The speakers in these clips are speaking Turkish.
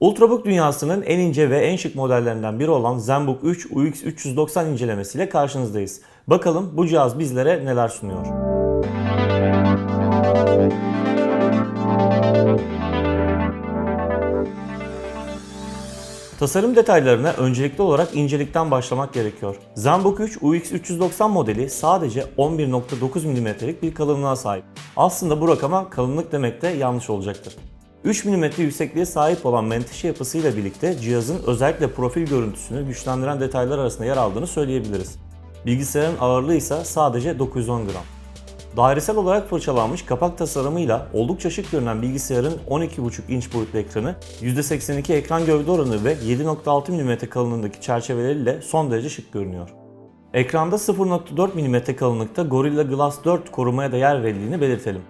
Ultrabook dünyasının en ince ve en şık modellerinden biri olan ZenBook 3 UX 390 incelemesiyle karşınızdayız. Bakalım bu cihaz bizlere neler sunuyor. Tasarım detaylarına öncelikli olarak incelikten başlamak gerekiyor. ZenBook 3 UX390 modeli sadece 11.9 mm'lik bir kalınlığa sahip. Aslında bu rakama kalınlık demek de yanlış olacaktır. 3 mm yüksekliğe sahip olan menteşe yapısıyla birlikte cihazın özellikle profil görüntüsünü güçlendiren detaylar arasında yer aldığını söyleyebiliriz. Bilgisayarın ağırlığı ise sadece 910 gram. Dairesel olarak fırçalanmış kapak tasarımıyla oldukça şık görünen bilgisayarın 12.5 inç boyutlu ekranı, %82 ekran gövde oranı ve 7.6 mm kalınlığındaki çerçeveleriyle son derece şık görünüyor. Ekranda 0.4 mm kalınlıkta Gorilla Glass 4 korumaya da yer verildiğini belirtelim.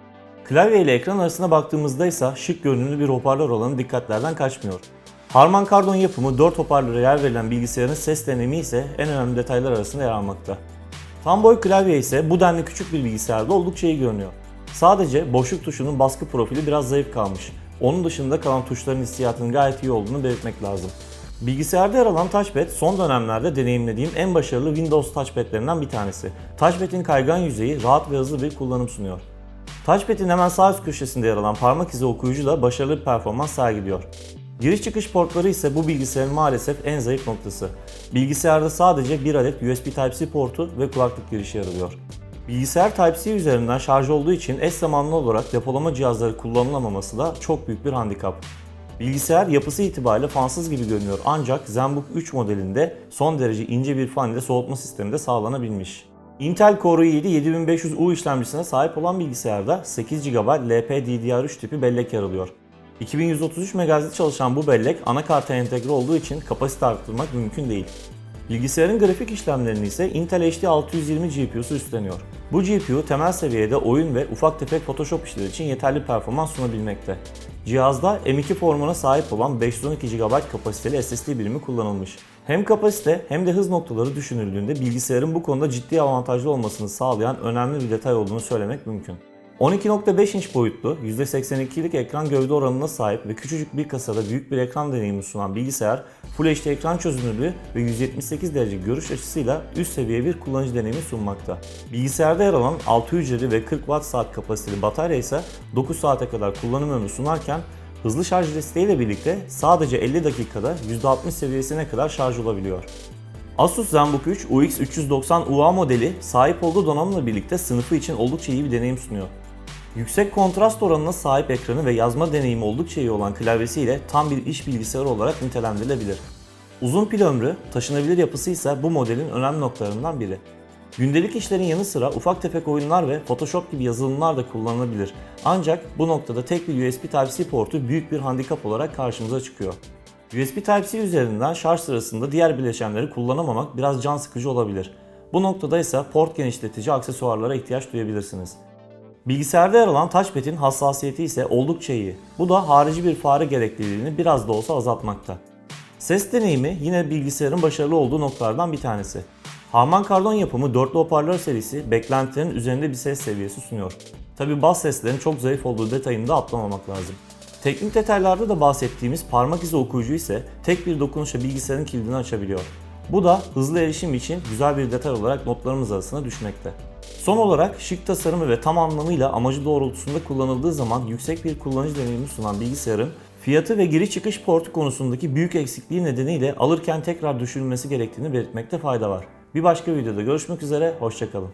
Klavye ile ekran arasına baktığımızda ise şık görünümlü bir hoparlör olanı dikkatlerden kaçmıyor. Harman Kardon yapımı 4 hoparlöre yer verilen bilgisayarın ses deneyimi ise en önemli detaylar arasında yer almakta. Tam boy klavye ise bu denli küçük bir bilgisayarda oldukça iyi görünüyor. Sadece boşluk tuşunun baskı profili biraz zayıf kalmış. Onun dışında kalan tuşların hissiyatının gayet iyi olduğunu belirtmek lazım. Bilgisayarda yer alan touchpad son dönemlerde deneyimlediğim en başarılı Windows touchpadlerinden bir tanesi. Touchpad'in kaygan yüzeyi rahat ve hızlı bir kullanım sunuyor. Touchpad'in hemen sağ üst köşesinde yer alan parmak izi okuyucu da başarılı bir performans sergiliyor. Giriş çıkış portları ise bu bilgisayarın maalesef en zayıf noktası. Bilgisayarda sadece bir adet USB Type-C portu ve kulaklık girişi yer alıyor. Bilgisayar Type-C üzerinden şarj olduğu için eş zamanlı olarak depolama cihazları kullanılamaması da çok büyük bir handikap. Bilgisayar yapısı itibariyle fansız gibi görünüyor ancak ZenBook 3 modelinde son derece ince bir fan ile soğutma sistemi de sağlanabilmiş. Intel Core i7 7500U işlemcisine sahip olan bilgisayarda 8 GB LPDDR3 tipi bellek yer alıyor. 2133 MHz'de çalışan bu bellek anakarta entegre olduğu için kapasite arttırmak mümkün değil. Bilgisayarın grafik işlemlerini ise Intel HD 620 GPU'su üstleniyor. Bu GPU temel seviyede oyun ve ufak tefek Photoshop işleri için yeterli performans sunabilmekte. Cihazda M2 formuna sahip olan 512 GB kapasiteli SSD birimi kullanılmış. Hem kapasite hem de hız noktaları düşünüldüğünde bilgisayarın bu konuda ciddi avantajlı olmasını sağlayan önemli bir detay olduğunu söylemek mümkün. 12.5 inç boyutlu, %82'lik ekran gövde oranına sahip ve küçücük bir kasada büyük bir ekran deneyimi sunan bilgisayar, Full HD ekran çözünürlüğü ve 178 derece görüş açısıyla üst seviye bir kullanıcı deneyimi sunmakta. Bilgisayarda yer alan 6 hücreli ve 40 Watt saat kapasiteli batarya ise 9 saate kadar kullanım ömrü sunarken hızlı şarj desteğiyle birlikte sadece 50 dakikada %60 seviyesine kadar şarj olabiliyor. Asus ZenBook 3 UX390 UA modeli sahip olduğu donanımla birlikte sınıfı için oldukça iyi bir deneyim sunuyor. Yüksek kontrast oranına sahip ekranı ve yazma deneyimi oldukça iyi olan klavyesiyle tam bir iş bilgisayarı olarak nitelendirilebilir. Uzun pil ömrü, taşınabilir yapısı ise bu modelin önemli noktalarından biri. Gündelik işlerin yanı sıra ufak tefek oyunlar ve Photoshop gibi yazılımlar da kullanılabilir. Ancak bu noktada tek bir USB Type-C portu büyük bir handikap olarak karşımıza çıkıyor. USB Type-C üzerinden şarj sırasında diğer bileşenleri kullanamamak biraz can sıkıcı olabilir. Bu noktada ise port genişletici aksesuarlara ihtiyaç duyabilirsiniz. Bilgisayarda yer alan touchpad'in hassasiyeti ise oldukça iyi. Bu da harici bir fare gerekliliğini biraz da olsa azaltmakta. Ses deneyimi yine bilgisayarın başarılı olduğu noktalardan bir tanesi. Harman Kardon yapımı dörtlü hoparlör serisi beklentilerin üzerinde bir ses seviyesi sunuyor. Tabi bas seslerin çok zayıf olduğu detayını da atlamamak lazım. Teknik detaylarda da bahsettiğimiz parmak izi okuyucu ise tek bir dokunuşla bilgisayarın kilidini açabiliyor. Bu da hızlı erişim için güzel bir detay olarak notlarımız arasına düşmekte. Son olarak şık tasarımı ve tam anlamıyla amacı doğrultusunda kullanıldığı zaman yüksek bir kullanıcı deneyimi sunan bilgisayarın fiyatı ve giriş çıkış portu konusundaki büyük eksikliği nedeniyle alırken tekrar düşünülmesi gerektiğini belirtmekte fayda var. Bir başka videoda görüşmek üzere, hoşçakalın.